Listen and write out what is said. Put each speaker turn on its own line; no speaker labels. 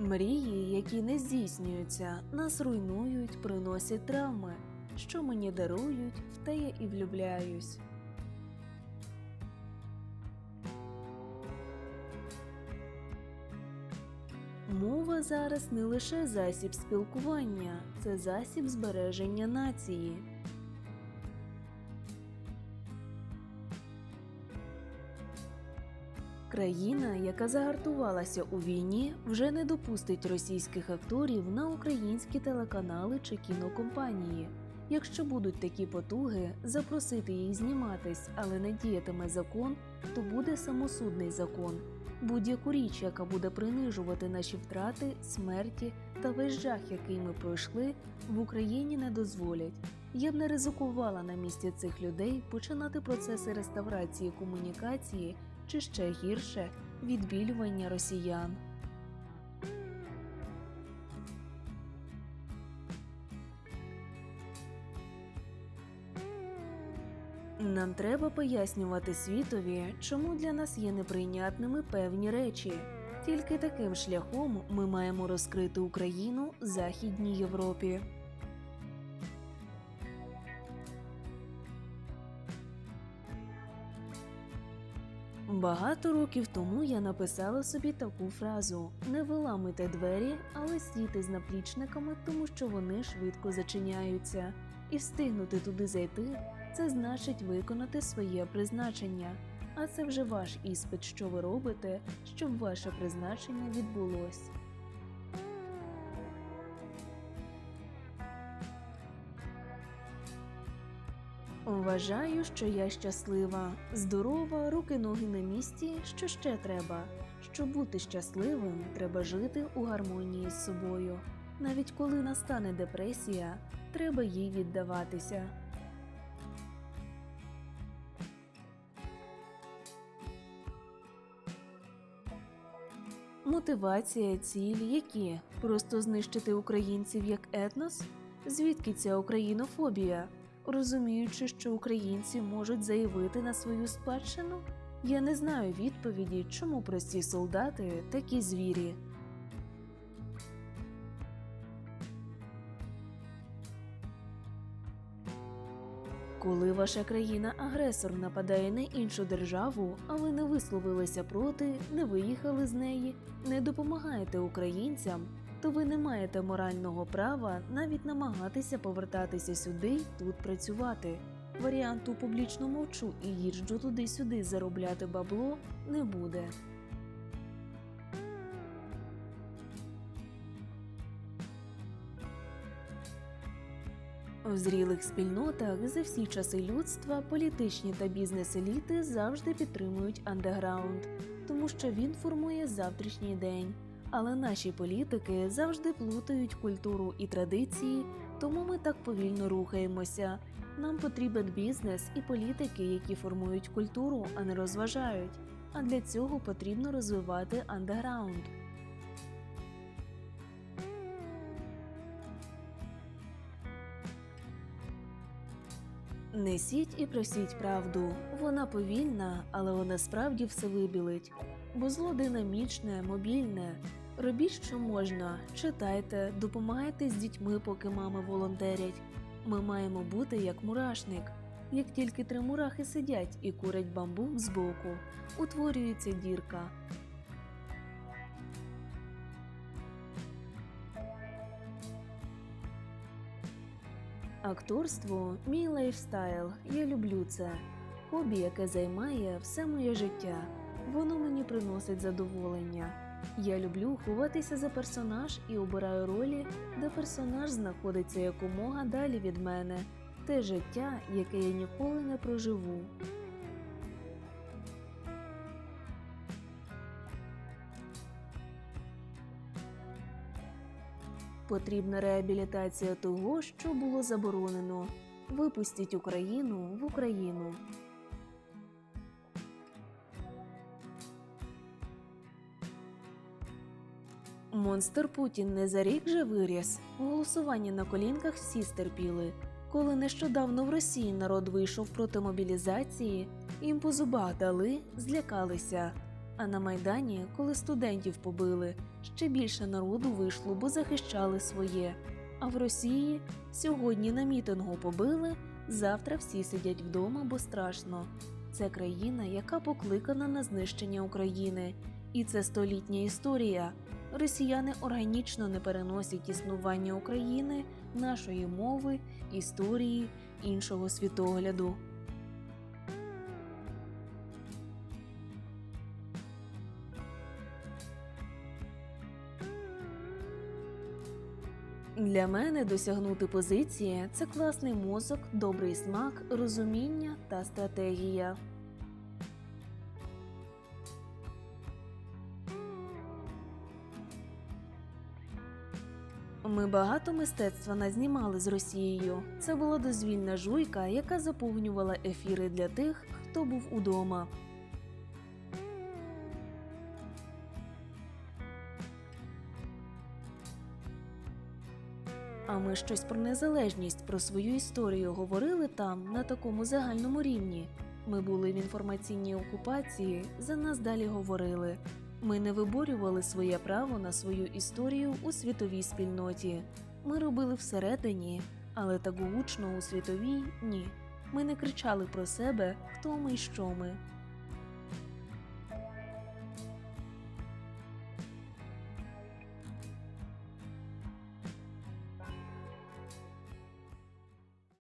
Мрії, які не здійснюються, нас руйнують, приносять травми. Що мені дарують, в те я і влюбляюсь. Мова зараз не лише засіб спілкування, це засіб збереження нації. Країна, яка загартувалася у війні, вже не допустить російських акторів на українські телеканали чи кінокомпанії. Якщо будуть такі потуги, запросити їх зніматись, але не діятиме закон, то буде самосудний закон. Будь-яку річ, яка буде принижувати наші втрати, смерті та весь жах, який ми пройшли, в Україні не дозволять. Я б не ризикувала на місці цих людей починати процеси реставрації комунікації чи ще гірше відбілювання росіян. Нам треба пояснювати світові, чому для нас є неприйнятними певні речі. Тільки таким шляхом ми маємо розкрити Україну Західній Європі. Багато років тому я написала собі таку фразу: не виламуйте двері, але стійте з наплічниками, тому що вони швидко зачиняються, і встигнути туди зайти це значить виконати своє призначення. А це вже ваш іспит, що ви робите, щоб ваше призначення відбулось. Вважаю, що я щаслива, здорова, руки ноги на місці. Що ще треба? Щоб бути щасливим, треба жити у гармонії з собою. Навіть коли настане депресія, треба їй віддаватися. Мотивація, ціль, які просто знищити українців як етнос? Звідки ця українофобія? Розуміючи, що українці можуть заявити на свою спадщину, я не знаю відповіді, чому прості солдати такі звірі. Коли ваша країна-агресор нападає на іншу державу, а ви не висловилися проти, не виїхали з неї, не допомагаєте українцям, то ви не маєте морального права навіть намагатися повертатися сюди й тут працювати. Варіанту публічно мовчу і їжджу туди-сюди заробляти бабло не буде. В зрілих спільнотах за всі часи людства політичні та бізнес-еліти завжди підтримують андеграунд, тому що він формує завтрашній день. Але наші політики завжди плутають культуру і традиції, тому ми так повільно рухаємося. Нам потрібен бізнес і політики, які формують культуру, а не розважають. А для цього потрібно розвивати андеграунд. Несіть і просіть правду. Вона повільна, але вона справді все вибілить. Бо зло динамічне, мобільне. Робіть, що можна, читайте, допомагайте з дітьми, поки мами волонтерять. Ми маємо бути як мурашник. Як тільки три мурахи сидять і курять бамбук збоку, утворюється дірка. Акторство мій лайфстайл. Я люблю це. Хобі, яке займає все моє життя. Воно мені приносить задоволення. Я люблю ховатися за персонаж і обираю ролі, де персонаж знаходиться якомога далі від мене, те життя, яке я ніколи не проживу. Потрібна реабілітація того, що було заборонено. Випустіть Україну в Україну. Монстр Путін не за рік же виріс. Голосування на колінках всі стерпіли. Коли нещодавно в Росії народ вийшов проти мобілізації, їм по зубах дали, злякалися. А на майдані, коли студентів побили, ще більше народу вийшло, бо захищали своє. А в Росії сьогодні на мітингу побили, завтра всі сидять вдома, бо страшно. Це країна, яка покликана на знищення України, і це столітня історія. Росіяни органічно не переносять існування України, нашої мови, історії, іншого світогляду. Для мене досягнути позиції це класний мозок, добрий смак, розуміння та стратегія. Ми багато мистецтва назнімали з Росією. Це була дозвільна жуйка, яка заповнювала ефіри для тих, хто був удома. А ми щось про незалежність, про свою історію говорили там, на такому загальному рівні. Ми були в інформаційній окупації, за нас далі говорили. Ми не виборювали своє право на свою історію у світовій спільноті. Ми робили всередині, але так гучно у світовій ні. Ми не кричали про себе, хто ми й що ми.